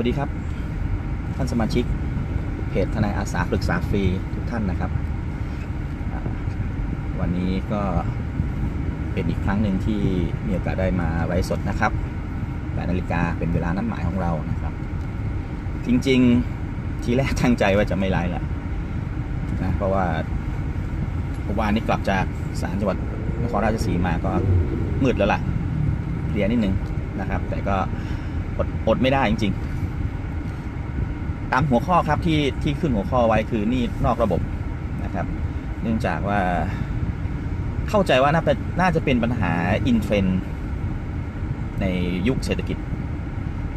สวัสดีครับ ท่านสมาชิกเพจทนายอาสาปรึกษาฟรีทุกท่านนะครับ วันนี้ก็เป็นอีกครั้งหนึ่งที่มีโอกาสได้มาไลฟ์สดนะครับ8นาฬิกาเป็นเวลานัดหมายของเรานะครับ จริงๆทีแรกตั้งใจว่าจะไม่ไลฟ์แหละนะเพราะว่าเมื่อวานนี้กลับจากศาลจังหวัดนครราชสีมาก็มืดแล้วล่ะเพลียนิดนึงนะครับ แต่ก็อดอดไม่ได้จริงๆ ตามหัวข้อครับที่ที่ขึ้นหัวข้อไว้คือนี่นอกระบบนะครับ เนื่องจากว่าเข้าใจว่าน่าเป็นน่าจะเป็นปัญหาอินเทรนในยุคเศรษฐกิจ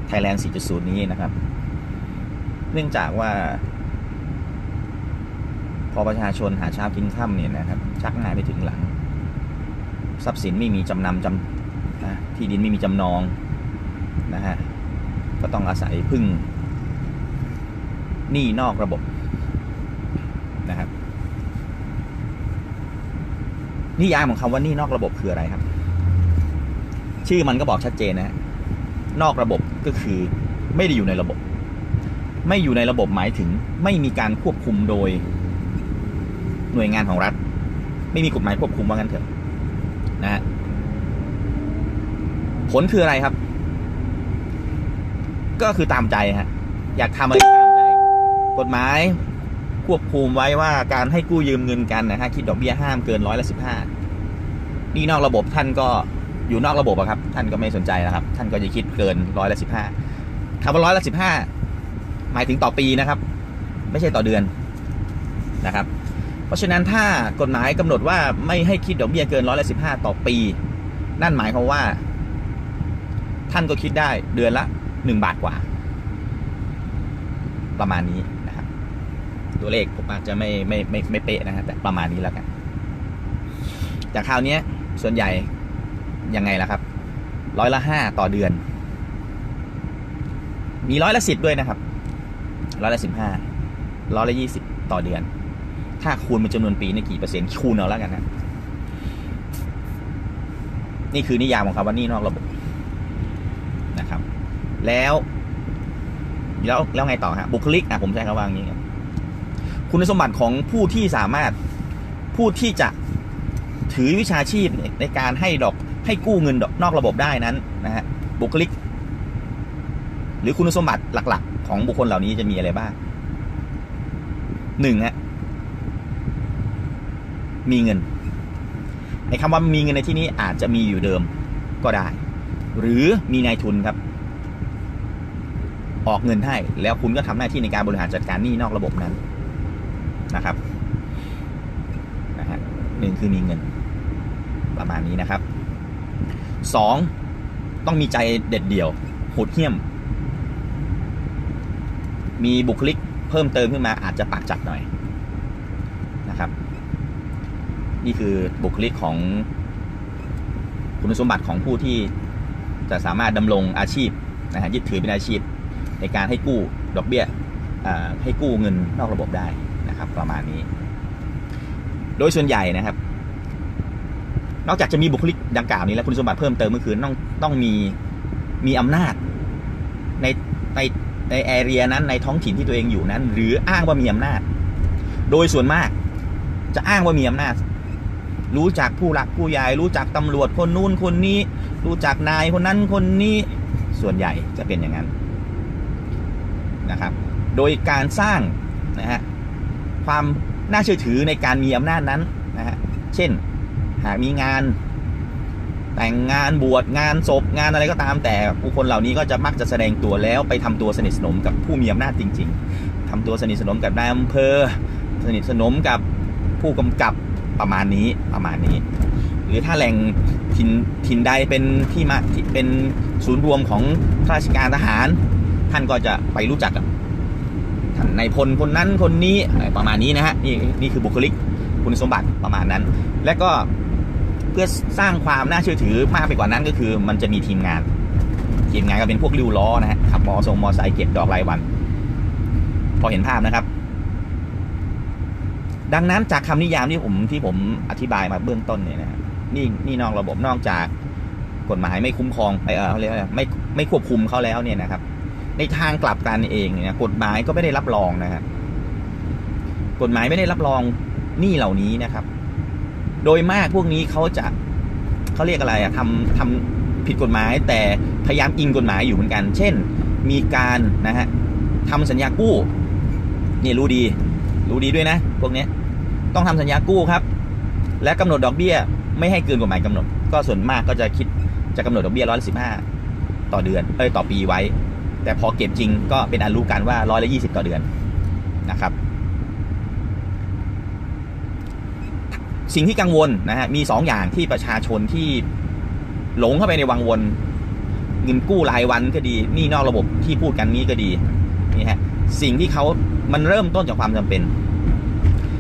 Thailand 4.0 นี้นะครับ เนื่องจากว่า พอประชาชนหาเช้ากินค่ำเนี่ยนะครับ ชักหน้าไปถึงหลัง ทรัพย์สินไม่มีจำนำจำที่ดินไม่มีจำนองนะฮะก็ต้องอาศัยพึ่ง หนี้นอกระบบนะครับ นิยามของคำว่าหนี้นอกระบบคืออะไรครับ ชื่อมันก็บอกชัดเจนนะนอกระบบก็คือไม่ได้อยู่ในระบบ ไม่อยู่ในระบบหมายถึง ไม่มีการควบคุมโดย หน่วยงานของรัฐ ไม่มีกฎหมายควบคุมว่างั้นเถอะนะฮะผลคืออะไรครับ ก็คือตามใจฮะ อยากทำอะไร กฎหมายควบคุมไว้ว่าการให้กู้ยืมเงินกันนะฮะคิดดอกเบี้ยห้ามเกินร้อยละสิบห้านี่นอกระบบท่านก็อยู่นอกระบบอะครับ ท่านก็ไม่สนใจนะครับ ท่านก็จะคิดเกินร้อยละสิบห้าคำว่าร้อยละสิบห้าหมายถึงต่อปีนะครับ ไม่ใช่ต่อเดือนนะครับ เพราะฉะนั้นถ้ากฎหมายกำหนดว่าไม่ให้คิดดอกเบี้ยเกินร้อยละสิบห้าต่อปี นั่นหมายความว่า ท่านก็คิดได้เดือนละหนึ่งบาทกว่า ประมาณนี้ ตัวเลขผมอาจจะไม่ไม่ไม่ไม่เป๊ะนะฮะแต่ประมาณนี้แล้วกันจากคราวนี้ส่วนใหญ่ยังไงล่ะครับ ร้อยละห้าต่อเดือน มีร้อยละสิบด้วยนะครับร้อยละสิบห้าร้อยละยี่สิบต่อเดือน ถ้าคูณเป็นจำนวนปีนี่กี่เปอร์เซ็นต์คูณเอาแล้วกันนะนี่คือนิยามของคำว่านี่นอกระบบนะครับ แล้วแล้วแล้วไงต่อฮะบุคลิกอะผมใช้คำว่าอย่างนี้ครับ คุณสมบัติของผู้ที่สามารถผู้ที่จะถือวิชาชีพในการให้ดอกให้กู้เงินดอกนอกระบบได้นั้นนะฮะบุคลิก หรือคุณสมบัติหลัก ๆ ของบุคคลเหล่านี้จะมีอะไรบ้างหนึ่งฮะมีเงินไอ้คำว่ามีเงินในที่นี้อาจจะมีอยู่เดิมก็ได้ หรือมีนายทุนครับ ออกเงินให้แล้วคุณก็ทำหน้าที่ในการบริหารจัดการหนี้นอกระบบนั้น นะครับนะฮะหนึ่งคือมีเงิน ประมาณนี้นะครับสองต้องมีใจเด็ดเดี่ยวโหดเหี้ยม มีบุคลิกเพิ่มเติมขึ้นมาอาจจะปากจัดหน่อยนะครับ นี่คือบุคลิกของคุณสมบัติของผู้ที่จะสามารถดำรงอาชีพนะฮะยึดถือเป็นอาชีพในการให้กู้ดอกเบี้ยให้กู้เงินนอกระบบได้ ประมาณนี้ โดยส่วนใหญ่นะครับ นอกจากจะมีบุคลิกดังกล่าวนี้แล้วคุณสมบัติเพิ่มเติมก็คือต้องต้องมีมีอำนาจในในในแอเรียนั้นในท้องถิ่นที่ตัวเองอยู่นั้น หรืออ้างว่ามีอำนาจ โดยส่วนมากจะอ้างว่ามีอำนาจ รู้จักผู้หลักผู้ใหญ่รู้จักตำรวจคนนู้นคนนี้ รู้จักนายคนนั้นคนนี้ส่วนใหญ่จะเป็นอย่างนั้นนะครับ โดยการสร้างนะฮะ ความน่าเชื่อถือในการมีอำนาจนั้นนะฮะเช่นหากมีงานแต่งงานบวชงานศพงานอะไรก็ตามแต่บุคคลเหล่านี้ก็จะมักจะแสดงตัวแล้วไปทำตัวสนิทสนมกับผู้มีอำนาจจริง ๆทำตัวสนิทสนมกับนายอำเภอ สนิทสนมกับผู้กำกับประมาณนี้ประมาณนี้ หรือถ้าแหล่งถิ่นถิ่นใดเป็นที่มาเป็นศูนย์รวมของข้าราชการทหาร ท่านก็จะไปรู้จักกับ ท่านนายพลคนนั้นคนนี้ประมาณนี้นะฮะนี่นี่คือบุคลิกคุณสมบัติประมาณนั้น และก็เพื่อสร้างความน่าเชื่อถือมากไปกว่านั้นก็คือ มันจะมีทีมงาน ทีมงานก็เป็นพวกริ้วล้อนะฮะขับมอทรงมอไซค์เก็บดอกรายวัน พอเห็นภาพนะครับ ดังนั้นจากคำนิยามที่ผมที่ผมอธิบายมาเบื้องต้นเนี่ยนะนี่นี่นอกระบบนอกจากกฎหมายไม่คุ้มครองเออเขาเรียกว่าไม่ไม่ควบคุมเขาแล้วเนี่ยนะครับ ในทางกลับกันเองเนี่ยกฎหมายก็ไม่ได้รับรองนะฮะกฎหมายไม่ได้รับรองหนี้เหล่านี้นะครับ โดยมากพวกนี้เขาจะเขาเรียกอะไรอะทำทำผิดกฎหมาย แต่พยายามอิงกฎหมายอยู่เหมือนกัน เช่น มีการนะฮะทำสัญญากู้นี่รู้ดี รู้ดีด้วยนะ พวกนี้ต้องทำสัญญากู้ครับ และกำหนดดอกเบี้ย ไม่ให้เกินกฎหมายกำหนด ก็ส่วนมากก็จะคิดจะกำหนดดอกเบี้ยร้อยสิบห้าต่อเดือนเอ้ยต่อปีไว้ แต่พอเก็บจริงก็เป็นอันรู้กันว่าร้อยละยี่สิบต่อเดือนนะครับ สิ่งที่กังวลนะฮะมีสองอย่างที่ประชาชนที่หลงเข้าไปในวังวนเงินกู้รายวันก็ดีนี่นอกระบบที่พูดกันนี้ก็ดีนี่ฮะสิ่งที่เขามันเริ่มต้นจากความจำเป็น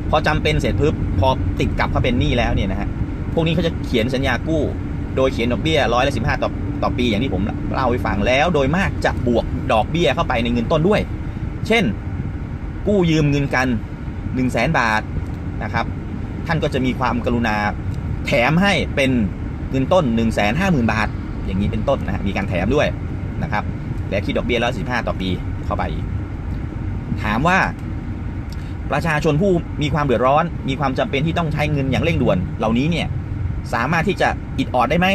พอจำเป็นเสร็จปุ๊บพอติดกับเขาเป็นหนี้แล้วเนี่ยนะฮะพวกนี้เขาจะเขียนสัญญากู้ โดยเขียนดอกเบี้ยร้อยละสิบห้าต่อ ต่อปีอย่างที่ผมเล่าให้ฟังแล้วโดยมากจะบวกดอกเบี้ยเข้าไปในเงินต้นด้วย เช่น กู้ยืมเงินกัน1นึ่งแสนบาทนะครับ ท่านก็จะมีความกรุณาแถมให้เป็นเงินต้น1นึ่งแสนห้าหมื่นบาท อย่างนี้เป็นต้นนะฮะมีการแถมด้วยนะครับและคิดดอกเบี้ยร้อยสิบห้าต่อปีเข้าไป ถามว่าประชาชนผู้มีความเดือดร้อน มีความจำเป็นที่ต้องใช้เงินอย่างเร่งด่วนเหล่านี้เนี่ยสามารถที่จะอิดออดได้ไหม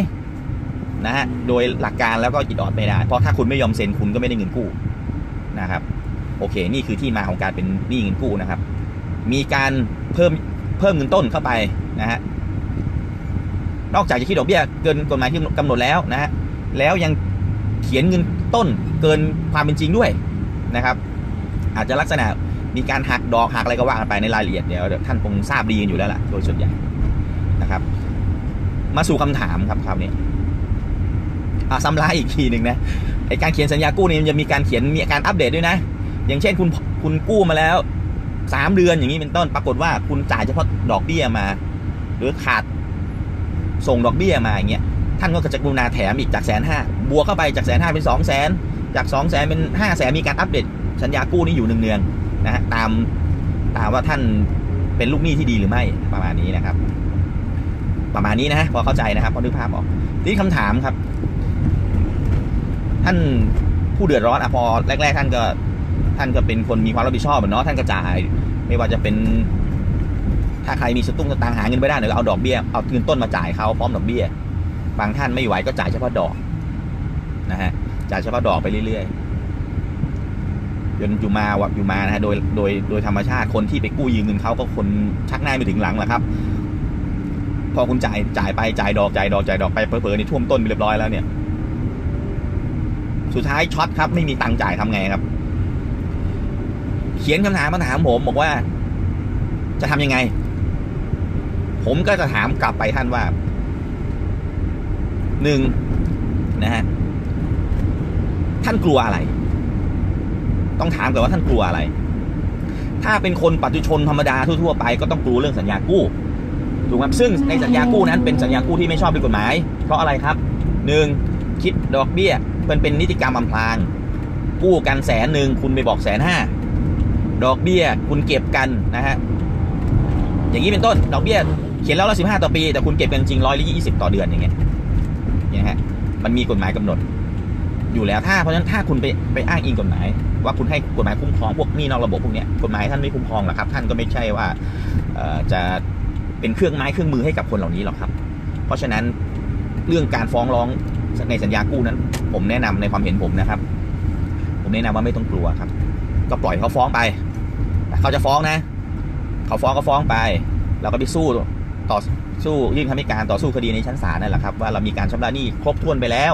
นะฮะโดยหลักการแล้วก็อิดออดไม่ได้ เพราะถ้าคุณไม่ยอมเซ็นคุณก็ไม่ได้เงินกู้นะครับ โอเค นี่คือที่มาของการเป็นหนี้เงินกู้นะครับ มีการเพิ่มเพิ่มเงินต้นเข้าไปนะฮะนอกจากจะคิดดอกเบี้ยเกินกฎหมายที่กำหนดแล้วนะฮะแล้วยังเขียนเงินต้นเกินความเป็นจริงด้วยนะครับ อาจจะลักษณะมีการหักดอกหักอะไรก็ว่ากันไปในรายละเอียดเดี๋ยวท่านคงทราบดีกันอยู่แล้วล่ะโดยส่วนใหญ่นะครับ มาสู่คำถามครับคราวนี้ ซ้ำร้ายอีกทีหนึ่งนะไอการเขียนสัญญากู้นี่มันจะมีการเขียนมีการอัปเดตด้วยนะ อย่างเช่นคุณคุณกู้มาแล้วสามเดือนอย่างนี้เป็นต้นปรากฏว่าคุณจ่ายเฉพาะดอกเบี้ยมา หรือขาดส่งดอกเบี้ยมาอย่างเงี้ยท่านก็จะกรุณาแถมอีกจากแสนห้าบวกเข้าไปจากแสนห้าเป็นสองแสนจากสองแสนเป็นห้าแสนมีการอัปเดตสัญญากู้นี้อยู่เนืองๆนะฮะตามตามว่าท่านเป็นลูกหนี้ที่ดีหรือไม่ประมาณนี้นะครับ ประมาณนี้นะพอเข้าใจนะครับพอนึกภาพออกทีนี้คำถามครับ ท่านผู้เดือดร้อนอะพอแรก ๆ ท่านก็ท่านก็เป็นคนมีความรับผิดชอบอะเนาะท่านก็จ่าย ไม่ว่าจะเป็น ถ้าใครมีสตุ้งสตางค์หาเงินไม่ได้เดี๋ยวเอาดอกเบี้ยเอาเงินต้นมาจ่ายเขาพร้อมดอกเบี้ย บางท่านไม่ไหวก็จ่ายเฉพาะดอกนะฮะจ่ายเฉพาะดอกไปเรื่อยๆจนอยู่มาวับอยู่มานะฮะโดยโดยโดยธรรมชาติคนที่ไปกู้ยืมเงินเขาก็คนชักหน้าไม่ถึงหลังแหละครับ พอคุณจ่ายจ่ายไปจ่ายดอกจ่ายดอกจ่ายดอกไปเผลอๆนี่ท่วมต้นไปเรียบร้อยแล้วเนี่ย สุดท้ายช็อตครับไม่มีตังค์จ่ายทำไงครับ เขียนคำถามมาถามผมบอกว่า จะทำยังไง ผมก็จะถามกลับไปท่านว่าหนึ่งนะฮะท่านกลัวอะไร ต้องถามก่อนว่าท่านกลัวอะไร ถ้าเป็นคนปัจจุชนธรรมดาทั่วๆไปก็ต้องกลัวเรื่องสัญญากู้ถูกไหมซึ่งในสัญญากู้นั้นเป็นสัญญากู้ที่ไม่ชอบด้วยกฎหมาย เพราะอะไรครับหนึ่งคิดดอกเบี้ย มันเป็นนิติกรรมอำพรางกู้กันแสนหนึ่งคุณไปบอกแสนห้าดอกเบี้ยคุณเก็บกันนะฮะอย่างนี้เป็นต้นดอกเบี้ยเขียนแล้วละสิบห้าต่อปี แต่คุณเก็บกันจริงร้อยละยี่สิบต่อเดือนอย่างเงี้ยเนี่ยฮะมันมีกฎหมายกำหนด อยู่แล้วถ้าเพราะฉะนั้นถ้าคุณไปไปอ้างอิงกฎหมาย ว่าคุณให้กฎหมายคุ้มครองพวกนี้นอกระบบพวกเนี้ยกฎหมายท่านไม่คุ้มครองหรอกครับ ท่านก็ไม่ใช่ว่าจะเป็นเครื่องไม้เครื่องมือให้กับคนเหล่านี้หรอกครับ เพราะฉะนั้นเรื่องการฟ้องร้อง ในสัญญากู้นั้น ผมแนะนำในความเห็นผมนะครับ ผมแนะนำว่าไม่ต้องกลัวครับ ก็ปล่อยเขาฟ้องไป เขาจะฟ้องนะ เขาฟ้องก็ฟ้องไป เราก็ไปสู้ต่อสู้ยื่นคำให้การต่อสู้คดีในชั้นศาลนั่นแหละครับว่าเรามีการชำระหนี้ครบถ้วนไปแล้ว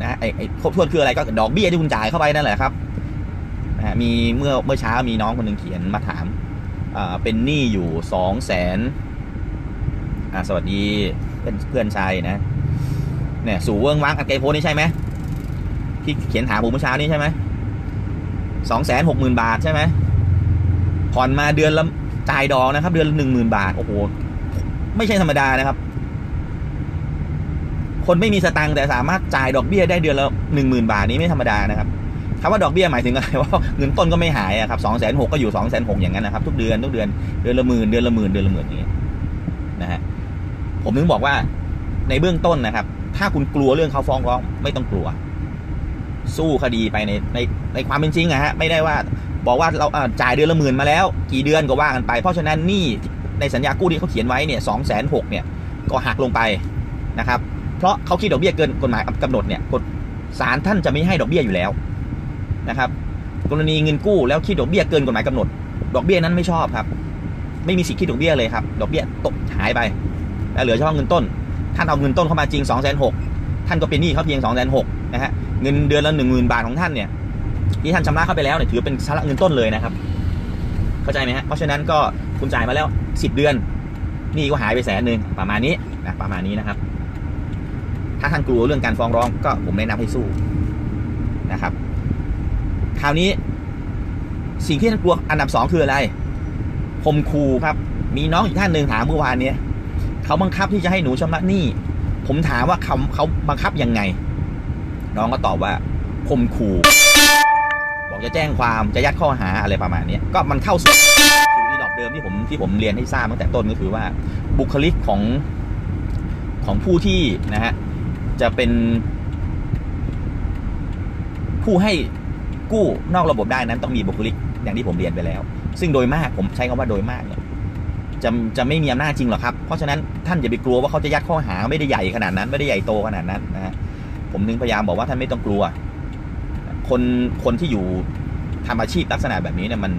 นะไอ้ครบถ้วนคืออะไรก็ดอกเบี้ยที่คุณจ่ายเข้าไปนั่นแหละครับนะมีเมื่อเมื่อเช้ามีน้องคนหนึ่งเขียนมาถามเป็นหนี้อยู่สองแสนสวัสดีเพื่อนเพื่อนชายนะ เนี่ยสู่เวิ้งว้างอันไกลโพสนี่ใช่ไหมที่เขียนถามผมเมื่อเช้านี้ใช่ไหมสองแสนหกหมื่นบาทใช่ไหมผ่อนมาเดือนละจ่ายดอกนะครับ เดือนละหนึ่งหมื่นบาทโอ้โหไม่ใช่ธรรมดานะครับ คนไม่มีสตังค์แต่สามารถจ่ายดอกเบี้ยได้เดือนละหนึ่งหมื่นบาทนี้ไม่ธรรมดานะครับคำว่าดอกเบี้ยหมายถึงอะไรว่าเงินต้นก็ไม่หายอะครับสองแสนหกก็อยู่สองแสนหกอย่างนั้นนะครับ ทุกเดือนทุกเดือนเดือนละหมื่นเดือนละหมื่นเดือนละหมื่นอย่างเงี้ยนะฮะผมถึงบอกว่าในเบื้องต้นนะครับ ถ้าคุณกลัวเรื่องเขาฟ้องร้อง ไม่ต้องกลัว สู้คดีไปในในในความเป็นจริงอะฮะไม่ได้ว่าบอกว่าเราจ่ายเดือนละหมื่นมาแล้ว กี่เดือนก็ว่ากันไป เพราะฉะนั้นนี่ในสัญญากู้ที่เขาเขียนไว้เนี่ยสองแสนหกเนี่ยก็หักลงไปนะครับ เพราะเขาคิดดอกเบี้ยเกินกฎหมายกำหนดเนี่ยกฎศาลท่านจะไม่ให้ดอกเบี้ยอยู่แล้วนะครับกรณีเงินกู้แล้วคิดดอกเบี้ยเกินกฎหมายกำหนด ดอกเบี้ยนั้นไม่ชอบครับ ไม่มีสิทธิ์คิดดอกเบี้ยเลยครับ ดอกเบี้ยตกหายไปแล้วเหลือเฉพาะเงินต้น ท่านเอาเงินต้นเข้ามาจริง2องแสนหท่านก็เป็นหนี้เขาเพียง2องแสนหนะฮะเงินเดือนละหนึ่งหมื่นบาทของท่านเนี่ยที่ท่านชำระเข้าไปแล้วเนี่ยถือเป็นสาระเงินต้นเลยนะครับ เข้าใจไหมฮะเพราะฉะนั้นก็คุณจ่ายมาแล้ว 10 เดือนหนี่ก็หายไปแสนหนึ่งประมาณนี้นะประมาณนี้นะครับ ถ้าท่านกลัวเรื่องการฟ้องร้องก็ผมแนะนำให้สู้นะครับ คราวนี้สิ่งที่ท่านกลัวอันดับสองคืออะไรคมคูครับ มีน้องอีกท่านหนึ่งถามเมื่อวานเนี้ย เขาบังคับที่จะให้หนูชำระหนี้ ผมถามว่าเขาเขาบังคับยังไง น้องก็ตอบว่าคมคูบอกจะแจ้งความจะยัดข้อหาอะไรประมาณนี้ก็มันเข้าสู่สู่อีดอบเดิมที่ผมที่ผมเรียนให้ทราบตั้งแต่ต้นก็คือว่าบุคลิกของของผู้ที่นะฮะจะเป็น ผู้ให้กู้นอกระบบได้นั้นต้องมีบุคลิกอย่างที่ผมเรียนไปแล้ว ซึ่งโดยมากผมใช้คำว่าโดยมากเนี่ย จะจะไม่มีอำนาจจริงหรอกครับ เพราะฉะนั้นท่านอย่าไปกลัวว่าเขาจะยัดข้อหาไม่ได้ใหญ่ขนาดนั้น ไม่ได้ใหญ่โตขนาดนั้นนะฮะผมนึงพยายามบอกว่าท่านไม่ต้องกลัว คนคนที่อยู่ทำอาชีพลักษณะแบบนี้เนี่ยมัน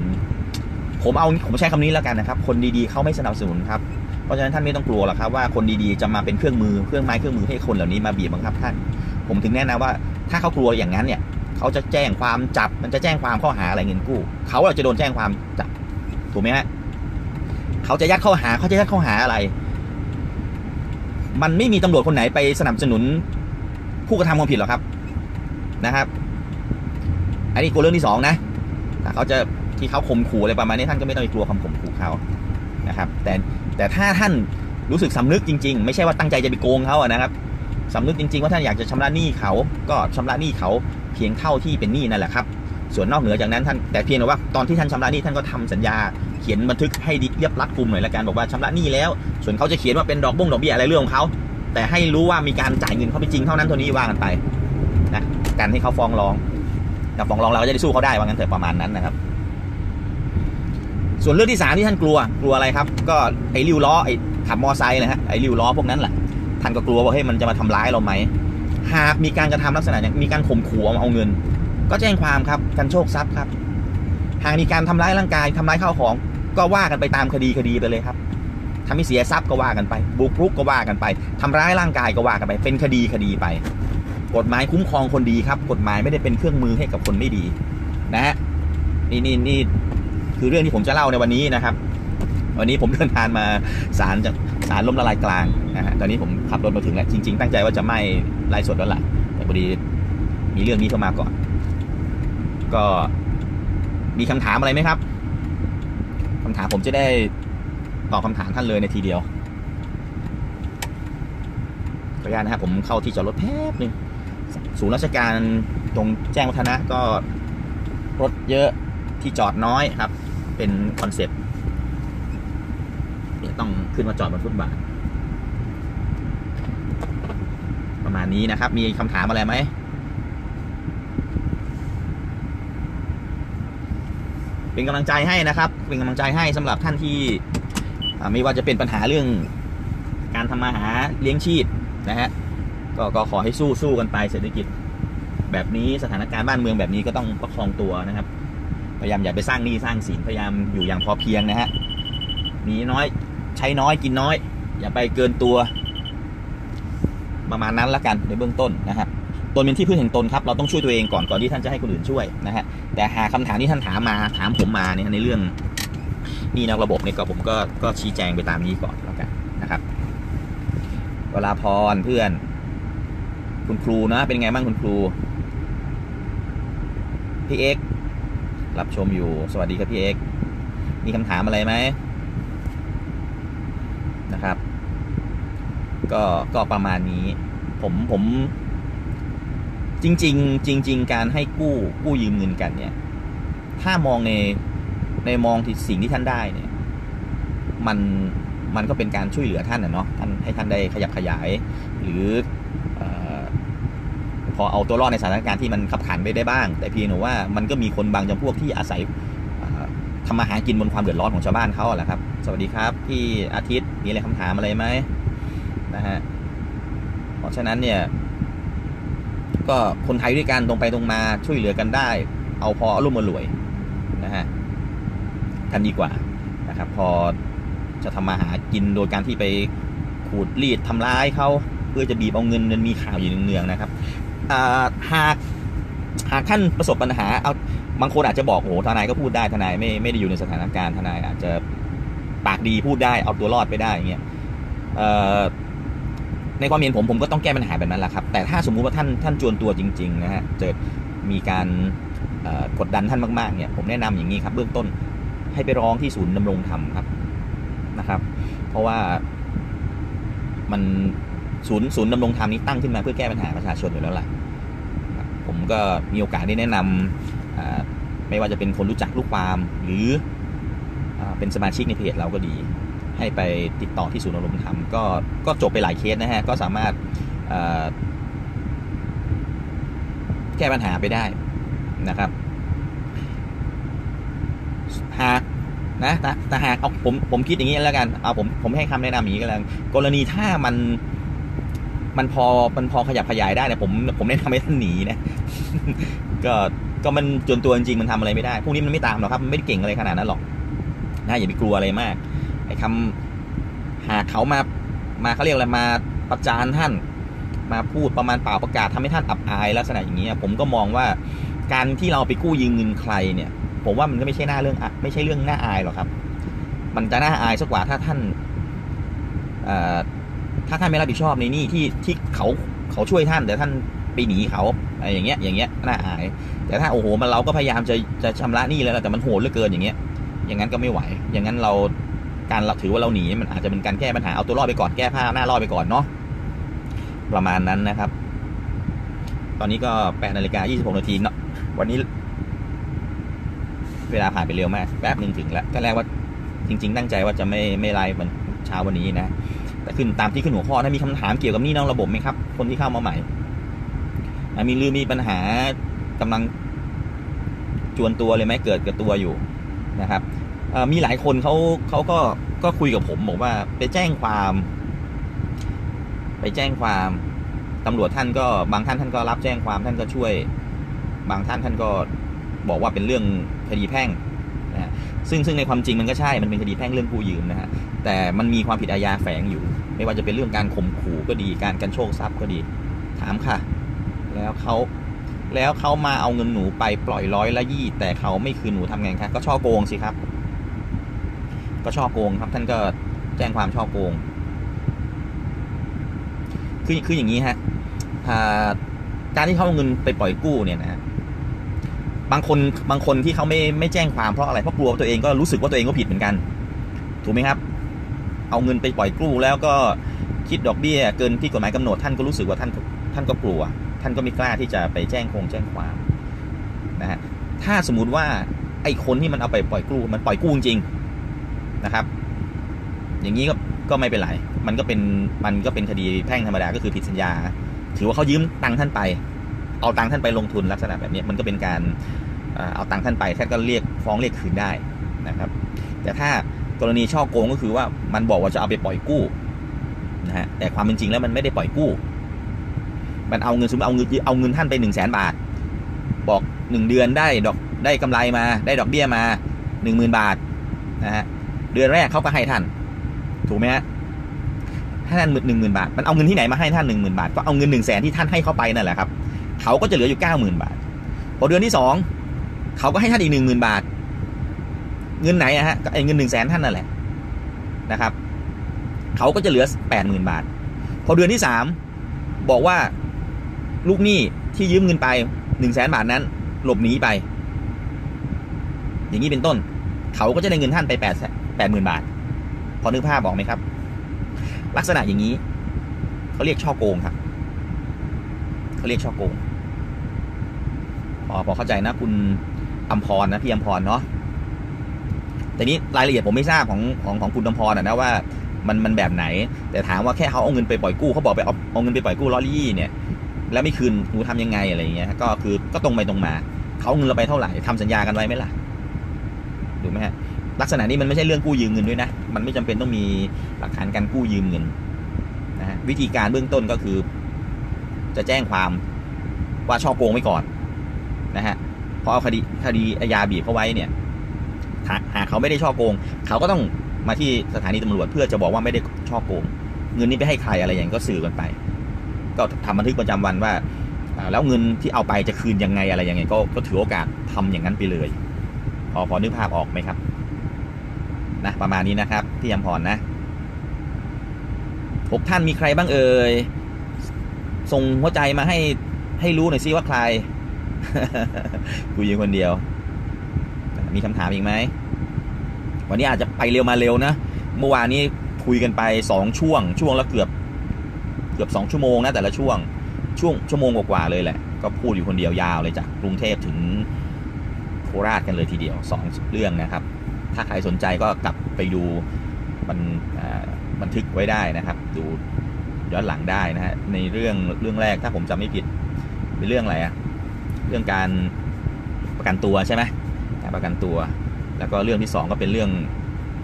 ผมเอาผมใช้คำนี้แล้วกันนะครับ คนดีๆเขาไม่สนับสนุนครับเพราะฉะนั้นท่านไม่ต้องกลัวหรอกครับว่าคนดีๆจะมาเป็นเครื่องมือเครื่องไม้เครื่องมือให้คนเหล่านี้มาบีบบังคับท่าน ผมถึงแนะนำว่า ถ้าเขากลัวอย่างนั้นเนี่ยเขาจะแจ้งความจับมันจะแจ้งความข้อหาอะไรเงินกู้เขาเราจะโดนแจ้งความจับถูกไหมฮะ เขาจะยัดข้อหาเขาจะยัดข้อหาอะไร มันไม่มีตำรวจคนไหนไปสนับสนุนผู้กระทำความผิดหรอกครับนะครับ อันนี้กลัวเรื่องที่สองนะแต่เขาจะที่เขาข่มขู่อะไรประมาณนี้ท่านก็ไม่ต้องไปกลัวคำข่มขู่เขานะครับ แต่แต่ถ้าท่านรู้สึกสำนึกจริง ๆ ไม่ใช่ว่าตั้งใจจะไปโกงเขาอะนะครับสำนึกจริงๆว่าท่านอยากจะชำระหนี้เขา ก็ชำระหนี้เขาเพียงเท่าที่เป็นหนี้นั่นแหละครับ ส่วนนอกเหนือจากนั้นท่านแต่เพียงแต่ว่าตอนที่ท่านชำระหนี้ท่านก็ทำสัญญาเขียนบันทึกให้เรียบรัดกุมหน่อยละกันบอกว่าชำระหนี้แล้ว ส่วนเขาจะเขียนว่าเป็นดอกบ้งดอกเบี้ยอะไรเรื่องของเขาแต่ให้รู้ว่ามีการจ่ายเงินเขาไปจริงเท่านั้นเท่านี้ว่ากันไปนะการให้เขาฟ้องร้องถ้าฟ้องร้องเราก็จะได้สู้เขาได้ว่างั้นเถอะประมาณนั้นนะครับ ส่วนเรื่องที่สามที่ท่านกลัวกลัวอะไรครับ ก็ไอ้ริ้วล้อไอ้ขับมอไซค์นะฮะไอ้ริ้วล้อพวกนั้นแหละท่านก็กลัวว่าเฮ้ยมันจะมาทำร้ายเราไหมหากมีการกระทำลักษณะอย่างมีการข่มขู่เอามาเอาเงิน ก็แจ้งความครับกันโชคทรัพย์ครับ หากมีการทำร้ายร่างกายทำร้ายข้าวของ ก็ว่ากันไปตามคดีคดีไปเลยครับทำให้เสียทรัพย์ก็ว่ากันไป บุกรุกก็ว่ากันไปทำร้ายร่างกายก็ว่ากันไป เป็นคดีคดีไป กฎหมายคุ้มครองคนดีครับ กฎหมายไม่ได้เป็นเครื่องมือให้กับคนไม่ดี นะฮะนี่นี่นี่คือเรื่องที่ผมจะเล่าในวันนี้นะครับ วันนี้ผมเดินทางมาศาลจากศาลล้มละลายกลางนะฮะตอนนี้ผมขับรถมาถึงแล้วจริง ๆ ตั้งใจว่าจะไม่ไล่สดแล้วแหละแต่พอดีมีเรื่องนี้เข้ามาก่อน ก็มีคำถามอะไรไหมครับคำถามผมจะได้ตอบคำถามท่านเลยในทีเดียวขออนุญาตนะครับผมเข้าที่จอดรถแป๊บนึงศูนย์ราชการตรงแจ้งวัฒนะก็รถเยอะที่จอดน้อยครับ เป็นคอนเซ็ปต์เดี๋ยวต้องขึ้นมาจอดบนฟุตบาทประมาณนี้นะครับ มีคำถามอะไรไหม เป็นกำลังใจให้นะครับ เป็นกำลังใจให้สำหรับท่านที่ไม่ว่าจะเป็นปัญหาเรื่องการทำมาหาเลี้ยงชีพนะฮะก็ก็ขอให้สู้สู้กันไปเศรษฐกิจ แบบนี้สถานการณ์บ้านเมืองแบบนี้ก็ต้องประคองตัวนะครับ พยายามอย่าไปสร้างหนี้สร้างสินพยายามอยู่อย่างพอเพียงนะฮะมีน้อยใช้น้อยกินน้อย อย่าไปเกินตัว ประมาณนั้นละกันในเบื้องต้นนะฮะต นเป็นที่พึ่งแห่งตนครับเราต้องช่วยตัวเองก่อนก่อนที่ท่านจะให้คนอื่นช่วยนะฮะแต่หาคำถามที่ท่านถามมาถามผมมาเนี่ยในเรื่องนี่นอกระบบเนี่ยก็ผมก็ก็ชี้แจงไปตามนี้ก่อนแล้วกันนะครับเวลาพรเพื่อน คุณครูนะเป็นไงบ้างคุณครูพี่เอ็กรับชมอยู่ สวัสดีครับพี่เอ็กมีคำถามอะไรไหมนะครับ ก็ก็ประมาณนี้ ผมผม จริง ๆ จริง ๆ การให้กู้กู้ยืมเงินกันเนี่ย ถ้ามองในในมองที่สิ่งที่ท่านได้เนี่ย มันมันก็เป็นการช่วยเหลือท่านนะเนาะท่านให้ท่านได้ขยับขยาย หรือออพอเอาตัวรอดในสถานการณ์ที่มันขับขันไปได้บ้าง แต่เพียงแต่ว่ามันก็มีคนบางจำพวกที่อาศัยทำมาหากินบนความเดือดร้อนของชาวบ้านเขาแหละครับ สวัสดีครับพี่อาทิตย์มีอะไรคำถามอะไรไหมนะฮะเพราะฉะนั้นเนี่ย ก็คนไทยด้วยกันตรงไปตรงมาช่วยเหลือกันได้ เอาพออารมณ์มารวยนะฮะกันดีกว่านะครับ พอจะทำมาหากินโดยการที่ไปขูดรีดทำร้ายเขาเพื่อจะบีบเอาเงินมันมีข่าวอยู่เนืองๆนะครับหากหากท่านประสบปัญหาเอาบางคนอาจจะบอกโอ้โหทนายก็พูดได้ทนายไม่ไม่ได้อยู่ในสถานการณ์ทนายอาจจะปากดีพูดได้เอาตัวรอดไปได้อย่างเงี้ยเออ ในความเห็นผมผมก็ต้องแก้ปัญหาแบบนั้นแหละครับ แต่ถ้าสมมุติว่าท่านท่านจวนตัวจริง ๆ นะฮะเกิดมีการกดดันท่านมากๆเนี่ยผมแนะนำอย่างนี้ครับ เบื้องต้นให้ไปร้องที่ศูนย์ดำรงธรรมครับนะครับ เพราะว่ามันศูนย์ศูนย์ดำรงธรรมนี้ตั้งขึ้นมาเพื่อแก้ปัญหาประชาชนอยู่แล้วล่ะผมก็มีโอกาสได้แนะนำอ่าไม่ว่าจะเป็นคนรู้จักลูกความหรือเป็นสมาชิกในเพจเราก็ดี ให้ไปติดต่อที่ศูนย์อารมณ์ธรรมก็ก็จบไปหลายเคสนะฮะ ก็สามารถแก้ปัญหาไปได้นะครับหากนะแต่แต่หากเอาผมผมคิดอย่างนี้แล้วกันเอาผมผมให้คำแนะนำอย่างนี้ก็แล้วกรณีถ้ามันมันพอมันพอขยับขยายได้เนี่ยผมผมแนะนำให้ท่านหนีนะก็ก็มันจนตัวจริงมันทำอะไรไม่ได้พวกนี้มันไม่ตามหรอกครับมันไม่เก่งอะไรขนาดนั้นหรอกนะอย่าไปกลัวอะไรมาก ไอ้คำหากเขามามาเขาเรียกอะไรมาประจานท่าน มาพูดประมาณเปล่าประกาศทำให้ท่านอับอายลักษณะอย่างนี้ผมก็มองว่าการที่เราไปกู้ยืมเงินใครเนี่ย ผมว่ามันก็ไม่ใช่หน้าเรื่องไม่ใช่เรื่องหน่าอายหรอกครับ มันจะน่าอายสักกว่าถ้าท่านถ้าท่านไม่รับผิดชอบในนี่ที่ที่เขาเขาช่วยท่านแต่ท่านไปหนีเขาอะไรอย่างเงี้ยอย่างเงี้ยน่าอาย แต่ถ้าโอ้โหมันเราก็พยายามจะจะชำระหนี้แล้วแต่มันโหดเหลือเกินอย่างเงี้ย อย่างนั้นก็ไม่ไหว อย่างนั้นเรา การเราถือว่าเราหนีมันอาจจะเป็นการแก้ปัญหาเอาตัวรอดไปก่อนแก้ผ้าหน้ารอดไปก่อนเนาะประมาณนั้นนะครับ ตอนนี้ก็8นาฬิกา26นาทีเนาะวันนี้ เวลาผ่านไปเร็วมากแป๊บหนึ่งถึงแล้วก็แรกว่าจริง ๆ ตั้งใจว่าจะไม่ไม่ไลฟ์มันเช้าวันนี้นะแต่ขึ้นตามที่ขึ้นหัวข้อถ้ามีคำถามเกี่ยวกับนี้นอกระบบไหมครับ คนที่เข้ามาใหม่อะมีลือมีปัญหากำลังจวนตัวเลยไหมเกิดกับตัวอยู่นะครับ มีหลายคนเขาเขาก็ก็คุยกับผมบอกว่าไปแจ้งความ ไปแจ้งความตำรวจท่านก็บางท่านท่านก็รับแจ้งความท่านก็ช่วย บางท่านท่านก็บอกว่าเป็นเรื่องคดีแพ่งนะฮะซึ่งซึ่งในความจริงมันก็ใช่มันเป็นคดีแพ่งเรื่องกู้ยืมนะฮะแต่มันมีความผิดอาญาแฝงอยู่ ไม่ว่าจะเป็นเรื่องการข่มขู่ก็ดีการกันโชคทรัพย์ก็ดี ถามค่ะ แล้วเขาแล้วเขามาเอาเงินหนูไปปล่อยร้อยละยี่ แต่เขาไม่คืนหนูทำไงคะก็ช่อโกงสิครับ ก็ช่อโกงครับ ท่านก็แจ้งความช่อโกง คือคืออย่างนี้ฮะการที่เขาเอาเงินไปปล่อยกู้เนี่ยนะบางคนบางคนที่เขาไม่ไม่แจ้งความเพราะอะไรเพราะกลัวตัวเองก็รู้สึกว่าตัวเองก็ผิดเหมือนกัน ถูกไหมครับ เอาเงินไปปล่อยกู้แล้วก็คิดดอกเบี้ยเกินที่กฎหมายกำหนดท่านก็รู้สึกว่าท่านท่านก็กลัว ท่านก็ไม่กล้าที่จะไปแจ้งคงแจ้งความนะฮะถ้าสมมุติว่าไอ้คนที่มันเอาไปปล่อยกู้มันปล่อยกู้จริง นะครับ อย่างนี้ก็ก็ไม่เป็นไร มันก็เป็นมันก็เป็นคดีแพ่งธรรมดาก็คือผิดสัญญา ถือว่าเขายืมตังค์ท่านไป เอาตังค์ท่านไปลงทุนลักษณะแบบนี้มันก็เป็นการเอาตังค์ท่านไปท่านก็เรียกฟ้องเรียกคืนได้นะครับ แต่ถ้ากรณีช่อโกงก็คือว่ามันบอกว่าจะเอาไปปล่อยกู้นะฮะแต่ความเป็นจริงแล้วมันไม่ได้ปล่อยกู้ มันเอาเงินสมมติเอาเงินเอาเงินท่านไปหนึ่งแสนบาท บอกหนึ่งเดือนได้ดอกได้กำไรมา ได้ดอกเบี้ยมาหนึ่งหมื่นบาทนะฮะ เดือนแรกเขาก็ให้ท่าน ถูกไหมฮะให้ท่านหนึ่งหมื่นบาท มันเอาเงินที่ไหนมาให้ท่านหนึ่งหมื่นบาท ก็เอาเงินหนึ่งแสนที่ท่านให้เข้าไปนั่นแหละครับ เขาก็จะเหลืออยู่เก้าหมื่นบาท พอเดือนที่สองเขาก็ให้ท่านอีกหนึ่งหมื่นบาท เงินไหนอะฮะ ก็ไอ้เงินหนึ่งแสนท่านนั่นแหละนะครับ เขาก็จะเหลือแปดหมื่นบาท พอเดือนที่สามบอกว่าลูกหนี้ที่ยืมเงินไปหนึ่งแสนบาทนั้น หลบหนีไป อย่างนี้เป็นต้น เขาก็จะได้เงินท่านไปแปด แปดหมื่นบาท พอนึกภาพบอกไหมครับ ลักษณะอย่างนี้เขาเรียกช่อโกงครับเขาเรียกช่อโกงพอพอเข้าใจนะคุณอัมพรนะพี่อัมพรเนาะแต่นี้รายละเอียดผมไม่ทราบของของของคุณอัมพรนะว่ามันมันแบบไหน แต่ถามว่าแค่เขาเอาเงินไปปล่อยกู้เขาบอกไปเอาเอาเงินไปปล่อยกู้ลอรี่เนี่ยแล้วไม่คืนหนูทำยังไงอะไรอย่างเงี้ยก็คือก็ตรงไปตรงมาเขาเอาเงินเราไปเท่าไหร่ทำสัญญากันไว้ไหมล่ะถูไหมฮะ ลักษณะนี้มันไม่ใช่เรื่องกู้ยืมเงินด้วยนะ มันไม่จำเป็นต้องมีหลักฐานการกู้ยืมเงินนะวิธีการเบื้องต้นก็คือ จะแจ้งความว่าช่อโกงไว้ก่อนนะฮะพราะเอาคดีคดีอาญาบีบเขาไว้เนี่ยหากเขาไม่ได้ช่อโกง เขาก็ต้องมาที่สถานีตำรวจเพื่อจะบอกว่าไม่ได้ช่อโกง เงินนี้ไปให้ใครอะไรอย่างนี้ก็สื่อกันไป ก็ทำบันทึกประจำวันว่า แล้วเงินที่เอาไปจะคืนยังไงอะไรยังไงก็ก็ถือโอกาสทำอย่างนั้นไปเลย พอพอนึกภาพออกไหมครับ นะประมาณนี้นะครับพี่ยมพรนะหกท่านมีใครบ้างเอ่ยส่งหัวใจมาให้ให้รู้หน่อยซิว่าใครกูยืนคนเดียว มีคำถามอีกไหมวันนี้อาจจะไปเร็วมาเร็วนะ เมื่อวานนี้คุยกันไปสองช่วง ช่วงละเกือบ เกือบสองชั่วโมงนะแต่ละช่วง ช่วงชั่วโมงกว่าๆเลยแหละ ก็พูดอยู่คนเดียวยาวเลยจากกรุงเทพถึงโคราชกันเลยทีเดียวสองเรื่องนะครับ ถ้าใครสนใจก็กลับไปดูมันบันทึกไว้ได้นะครับ ดูย้อนหลังได้นะฮะในเรื่องเรื่องแรกถ้าผมจำไม่ผิดเป็นเรื่องอะไรอะเรื่องการประกันตัวใช่ไหมประกันตัว แล้วก็เรื่องที่สองก็เป็นเรื่อง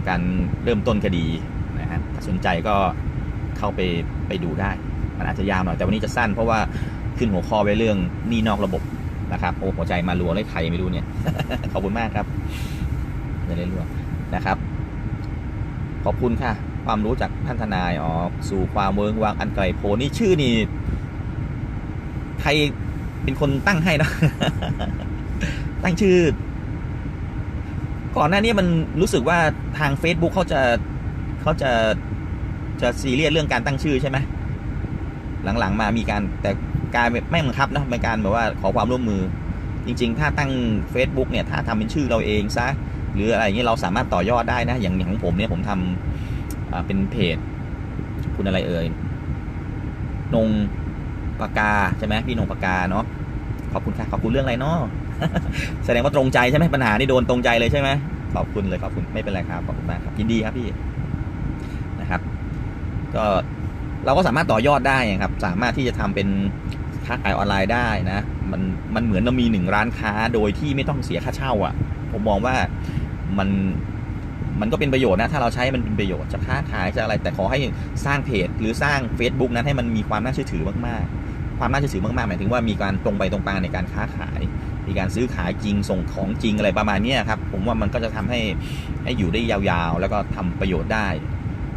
การเริ่มต้นคดีนะฮะถ้าสนใจก็เข้าไปไปดูได้ มันอาจจะยาวหน่อยแต่วันนี้จะสั้นเพราะว่าขึ้นหัวข้อไว้เรื่องนี้นอกระบบนะครับโอ้หัวใจมารัวเลยใครไม่รู้เนี่ย ขอบคุณมากครับ จะได้รัวนะครับ ขอบคุณค่ะ ความรู้จากท่านทนายอ๋อสู่ความเวิงวางอันไกลโพนนี่ชื่อนี่ใครเป็นคนตั้งให้นะ ตั้งชื่อ ก่อนหน้านี้มันรู้สึกว่าทาง Facebook เขาจะเขาจะจะซีเรียสเรื่องการตั้งชื่อใช่ไหมหลังๆ มามีการแต่การไม่บังคับนะเป็นการแบบว่าขอความร่วมมือ จริง ๆ ถ้าตั้ง Facebook เนี่ย ถ้าทำเป็นชื่อเราเองซะ หรืออะไรอย่างนี้เราสามารถต่อยอดได้นะ อย่างของผมเนี่ยผมทำอ่าเป็นเพจ คุณอะไรเอ่ยนงปากาใช่ไหมพี่นงปากกาเนาะขอบคุณค่ะขอบคุณเรื่องอะไรเนาะแสดงว่าตรงใจใช่ไหมปัญหานี่โดนตรงใจเลยใช่ไหมขอบคุณเลยขอบคุณไม่เป็นไรครับขอบคุณมากครับยินดีครับพี่นะครับ ก็เราก็สามารถต่อยอดได้ครับ สามารถที่จะทำเป็นค้าขายออนไลน์ได้นะ มันมันเหมือนเรามีหนึ่งร้านค้าโดยที่ไม่ต้องเสียค่าเช่าอะ ผมมองว่า มันมันก็เป็นประโยชน์นะ ถ้าเราใช้มันเป็นประโยชน์จะค้าขายจะอะไร แต่ขอให้สร้างเพจ หรือสร้าง Facebook นั้นให้มันมีความน่าเชื่อถือมากๆ ความน่าเชื่อถือมากๆ หมายถึงว่ามีการตรงไปตรงมาในการค้าขาย มีการซื้อขายจริงส่งของจริงอะไรประมาณนี้ครับ ผมว่ามันก็จะทำให้ให้อยู่ได้ยาวๆ แล้วก็ทำประโยชน์ได้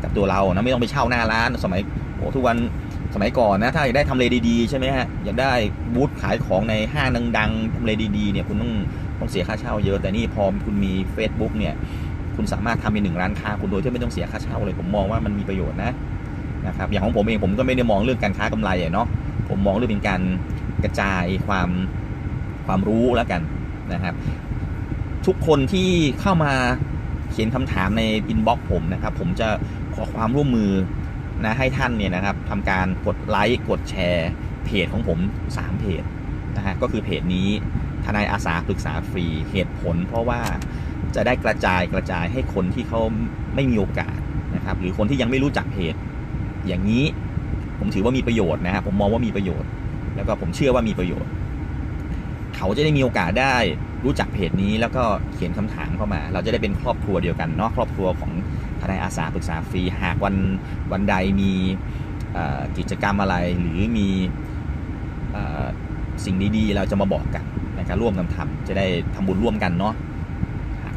กับตัวเรานะไม่ต้องไปเช่าหน้าร้าน สมัยโอ้ทุกวันสมัยก่อนนะถ้าอยากได้ทำเลดีๆใช่ไหมฮะอยากได้บูธขายของในห้างดังๆทำเลดีๆเนี่ยคุณต้อง ต้องเสียค่าเช่าเยอะแต่นี่พอคุณมี Facebook เนี่ย คุณสามารถทำเป็นหนึ่งร้านค้าคุณโดยที่ไม่ต้องเสียค่าเช่าเลย ผมมองว่ามันมีประโยชน์นะนะครับอย่างของผมเองผมก็ไม่ได้มองเรื่องการค้ากำไรอะเนาะผมมองเรื่องเป็นการกระจายความความรู้แล้วกันนะครับ ทุกคนที่เข้ามาเขียนคำถามในอินบ็อกซ์ผมนะครับ ผมจะขอความร่วมมือนะให้ท่านเนี่ยนะครับทำการกดไลค์กดแชร์เพจของผม 3 เพจนะฮะก็คือเพจนี้ ทนายอาสาปรึกษาฟรีเหตุผล เพราะว่าจะได้กระจายกระจายให้คนที่เขาไม่มีโอกาสนะครับ หรือคนที่ยังไม่รู้จักเพจอย่างนี้ผมถือว่ามีประโยชน์นะครับผมมองว่ามีประโยชน์ แล้วก็ผมเชื่อว่ามีประโยชน์ เขาจะได้มีโอกาสได้รู้จักเพจนี้แล้วก็เขียนคำถามเข้ามา เราจะได้เป็นครอบครัวเดียวกันเนาะครอบครัวของทนายอาสาปรึกษาฟรีหากวันวันใดมีกิจกรรมอะไรหรือมีเอ่อสิ่งดีๆ เราจะมาบอกกัน นะครับร่วมกันทำจะได้ทำบุญร่วมกันเนาะ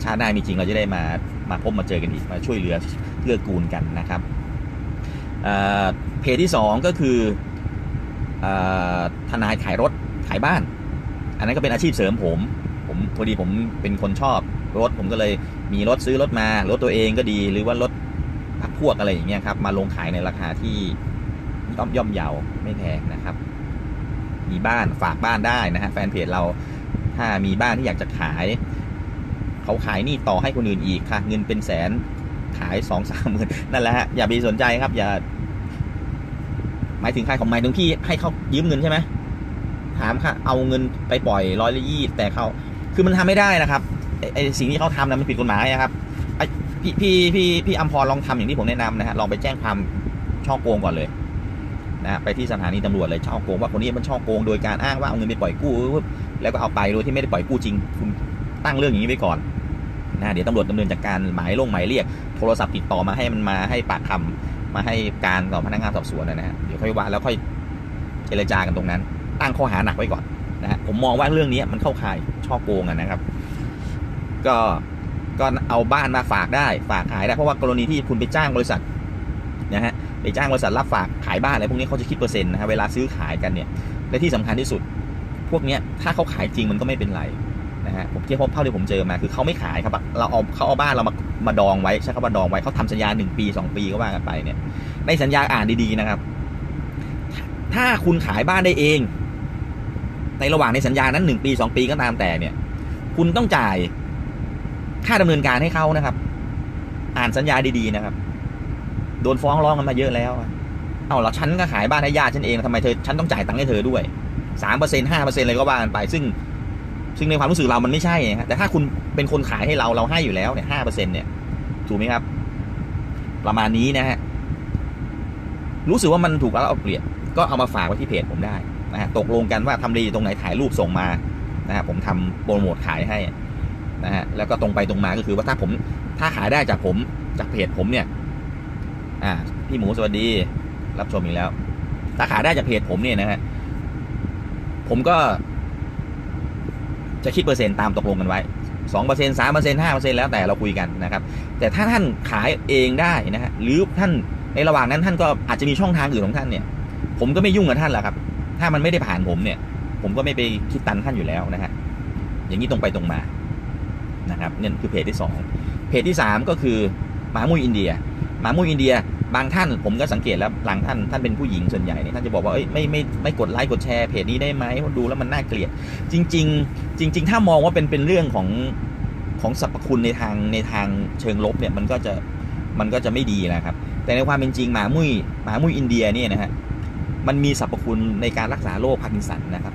ชาติหน้ามีจริงเราจะได้มามาพบมาเจอกันอีกมาช่วยเหลือเกื้อกูลกันนะครับเเพจที่ 2 ก็คืออทนายขายรถขายบ้าน อันนั้นก็เป็นอาชีพเสริมผมผมพอดีผมเป็นคนชอบรถผมก็เลยมีรถซื้อรถมารถตัวเองก็ดี หรือว่ารถพักพวกอะไรอย่างเงี้ยครับมาลงขายในราคาที่ย่อมย่อมเยาไม่แพงนะครับ มีบ้านฝากบ้านได้นะฮะแฟนเพจเรา ถ้ามีบ้านที่อยากจะขาย เขาขายนี่ต่อให้คนอื่นอีกค่ะ เงินเป็นแสนขายสองสามหมื่นนั่นแหละฮะอย่าไปสนใจครับ อย่า หมายถึงใครของหมายถึงพี่ให้เขายืมเงินใช่ไหมถามค่ะ เอาเงินไปปล่อยร้อยละยี่แต่เขาคือมันทำไม่ได้นะครับไอ้สิ่งที่เขาทำนะมันผิดกฎหมายนะครับไอพี่พี่พี่พี่อัมพรลองทำอย่างที่ผมแนะนำนะฮะลองไปแจ้งความช่อโกงก่อนเลยนะไปที่สถานีตำรวจเลยช่อโกงว่าคนนี้มันช่อโกงโดยการอ้างว่าเอาเงินไปปล่อยกู้ แล้วก็เอาไปโดยที่ไม่ได้ปล่อยกู้จริง คุณตั้งเรื่องอย่างนี้ไว้ก่อนนะเดี๋ยวตำรวจดำเนินจากการหมายลงหมายเรียก โทรศัพท์ติดต่อมาให้มันมาให้ปากคำมาให้การต่อพนักงานสอบสวนนะฮะเดี๋ยวค่อยว่าแล้วค่อยเจรจากันตรงนั้น ตั้งข้อหาหนักไว้ก่อนนะฮะผมมองว่าเรื่องนี้มันเข้าข่ายช่อโกงนะครับ ก็ก็เอาบ้านมาฝากได้ฝากขายได้เพราะว่ากรณีที่คุณไปจ้างบริษัทนะฮะไปจ้างบริษัทรับฝากขายบ้านอะไรพวกนี้เขาจะคิดเปอร์เซ็นต์นะฮะเวลาซื้อขายกันเนี่ยและที่สำคัญที่สุด พวกเนี้ยถ้าเขาขายจริงมันก็ไม่เป็นไรนะฮะผมเทียบเท่าที่ผมเจอมาคือเขาไม่ขายครับเราเอาเขาเอาบ้านเรามามาดองไว้ใช้คำว่าดองไว้เขาทำสัญญาหนึ่งปีสองปีก็ว่ากันไปเนี่ย ในสัญญาอ่านดีๆนะครับ ถ้าคุณขายบ้านได้เอง ในระหว่างในสัญญานั้นหนึ่งปีสองปีก็ตามแต่เนี่ย คุณต้องจ่ายค่าดำเนินการให้เขานะครับ อ่านสัญญาดีๆนะครับ โดนฟ้องร้องกันมาเยอะแล้วอะเอาแล้วฉันก็ขายบ้านให้ญาติฉันเองทำไมเธอฉันต้องจ่ายตังค์ให้เธอด้วย สามเปอร์เซ็นห้าเปอร์เซ็นอะไรก็ว่ากันไป ซึ่ง ซึ่งในความรู้สึกเรามันไม่ใช่ฮะแต่ถ้าคุณเป็นคนขายให้เราเราให้อยู่แล้วเนี่ยห้าเปอร์เซ็นเนี่ย ถูกไหมครับ ประมาณนี้นะฮะ รู้สึกว่ามันถูกแล้วเอาเปรียบ ก็เอามาฝากไว้ที่เพจผมได้นะฮะ ตกลงกันว่าทำดีตรงไหนถ่ายรูปส่งมา นะฮะ ผมทำโปรโมทขายให้นะฮะ แล้วก็ตรงไปตรงมาก็คือว่าถ้าผม ถ้าขายได้จากผม จากเพจผมเนี่ย อ่า พี่หมูสวัสดี รับชมอีกแล้ว ถ้าขายได้จากเพจผมเนี่ยนะฮะ ผมก็ จะคิดเปอร์เซ็นต์ตามตกลงกันไว้สองเปอร์เซ็นต์สามเปอร์เซ็นต์ห้าเปอร์เซ็นต์แล้วแต่เราคุยกันนะครับ แต่ถ้าท่านขายเองได้นะฮะหรือท่านในระหว่างนั้นท่านก็อาจจะมีช่องทางอื่นของท่านเนี่ย ผมก็ไม่ยุ่งกับท่านแหละครับ ถ้ามันไม่ได้ผ่านผมเนี่ย ผมก็ไม่ไปคิดตันท่านอยู่แล้วนะฮะอย่างนี้ตรงไปตรงมานะครับเนี่ยคือเพจที่สองเพจที่สามก็คือหมามุยอินเดียหมามุยอินเดีย บางท่านผมก็สังเกตแล้วหลังท่านท่านเป็นผู้หญิงส่วนใหญ่เนี่ยท่านจะบอกว่าเอ้ยไม่ไม่ไม่กดไลค์กดแชร์เพจนี้ได้ไหมดูแล้วมันน่าเกลียด จริง ๆ จริง ๆ ถ้ามองว่าเป็นเป็นเรื่องของของสรรพคุณในทางในทางเชิงลบเนี่ยมันก็จะมันก็จะไม่ดีนะครับ แต่ในความเป็นจริงหมามุยหมามุยอินเดียเนี่ยนะฮะมันมีสรรพคุณในการรักษาโรคพาร์กินสันนะครับ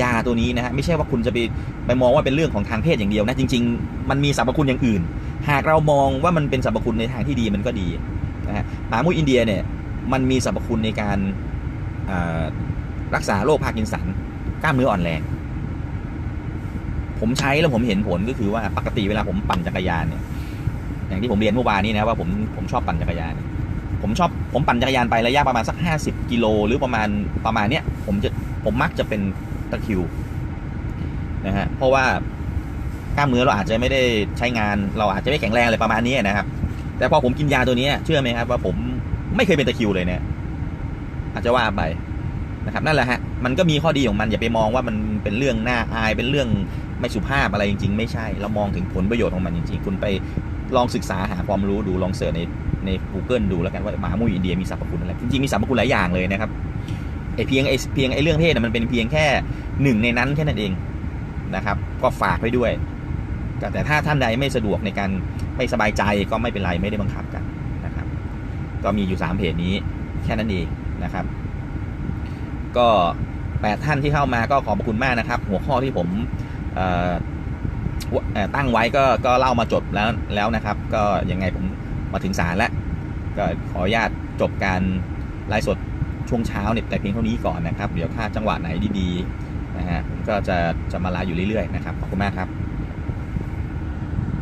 ยาตัวนี้นะฮะไม่ใช่ว่าคุณจะไปไปมองว่าเป็นเรื่องของทางเพศอย่างเดียวนะจริง ๆ มันมีสรรพคุณอย่างอื่น หากเรามองว่ามันเป็นสรรพคุณในทางที่ดีมันก็ดีนะฮะหมามุยอินเดียเนี่ยมันมีสรรพคุณในการรักษาโรคพาร์กินสันกล้ามเนื้ออ่อนแรง ผมใช้แล้วผมเห็นผลก็คือว่าปกติเวลาผมปั่นจักรยานเนี่ย อย่างที่ผมเรียนเมื่อวานนี้นะว่าผมผมชอบปั่นจักรยาน ผมชอบผมปั่นจักรยานไประยะประมาณสักห้าสิบกิโลหรือประมาณประมาณเนี้ยผมจะผมมักจะเป็นตะคิวนะฮะเพราะว่า กล้ามเนื้อเราอาจจะไม่ได้ใช้งาน เราอาจจะไม่แข็งแรงอะไรประมาณนี้นะครับ แต่พอผมกินยาตัวนี้เชื่อไหมครับว่าผมไม่เคยเป็นตะคิวเลยเนี่ยอาจจะว่าไปนะครับนั่นแหละฮะมันก็มีข้อดีของมันอย่าไปมองว่ามันเป็นเรื่องน่าอายเป็นเรื่องไม่สุภาพอะไรจริง ๆ ไม่ใช่ เรามองถึงผลประโยชน์ของมันจริง ๆ คุณไปลองศึกษาหาความรู้ดูลองเสิร์ชในใน Google ดูแล้วกันว่าหมามุยอินเดียมีสรรพคุณอะไรจริงๆมีสรรพคุณหลายอย่างเลยนะครับไอเพียงไอเพียงไอเรื่องเพศน่ะมันเป็นเพียงแค่หนึ่งในนั้นแค่นั้นเองนะครับ ก็ฝากไว้ด้วย แต่ถ้าท่านใดไม่สะดวกในการไม่สบายใจก็ไม่เป็นไรไม่ได้บังคับกันนะครับ ก็มีอยู่สามเพจนี้แค่นั้นเองนะครับ ก็แปดท่านที่เข้ามาก็ขอบคุณมากนะครับ หัวข้อที่ผมตั้งไว้ก็ก็เล่ามาจบแล้วแล้วนะครับ ก็ยังไงผมมาถึงศาลแล้วก็ขออนุญาตจบการไลฟ์สดช่วงเช้าเนี่ยแต่เพียงเท่านี้ก่อนนะครับ เดี๋ยวถ้าจังหวะไหนดีๆนะฮะก็จะจะมาไลฟ์อยู่เรื่อยๆนะครับขอบคุณมากครับ